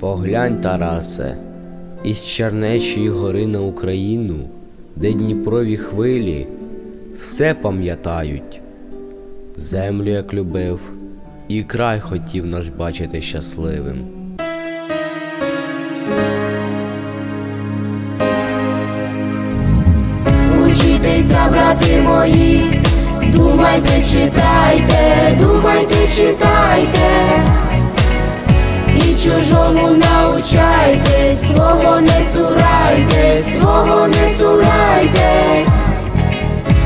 Поглянь, Тарасе, із Чернечої гори на Україну, де Дніпрові хвилі все пам'ятають. Землю як любив, і край хотів наш бачити щасливим. Учітеся, брати мої, думайте, читайте, думайте, читайте, і чужому научайтесь, свого не цурайтесь, свого не цурайтесь,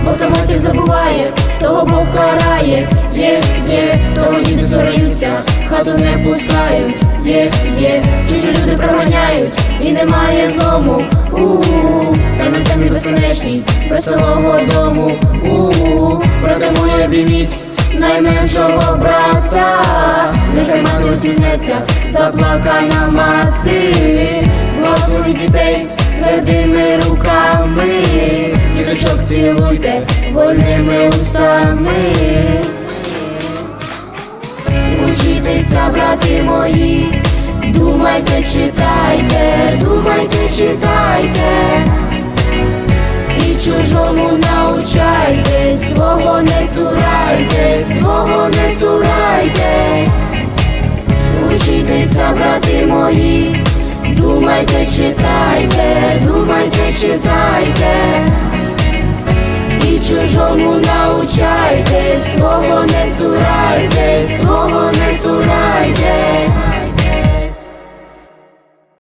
Бог та матір забуває, того Бог карає, є, є, того діти цураються, хату не пускають, є, є, чужі люди проганяють, і немає злому, у-у, та на землі безконечній, веселого дому, обійміть, найменшого брата, нехай мати усміхнеться, заплакана мати, благослови дітей твердими руками, діточок цілуйте вольними устами. Учітеся, брати мої, думайте, читайте, думайте, читайте, і чужому не цурайтесь, свого не цурайтесь. Учітеся, брати мої, думайте, читайте, думайте, читайте,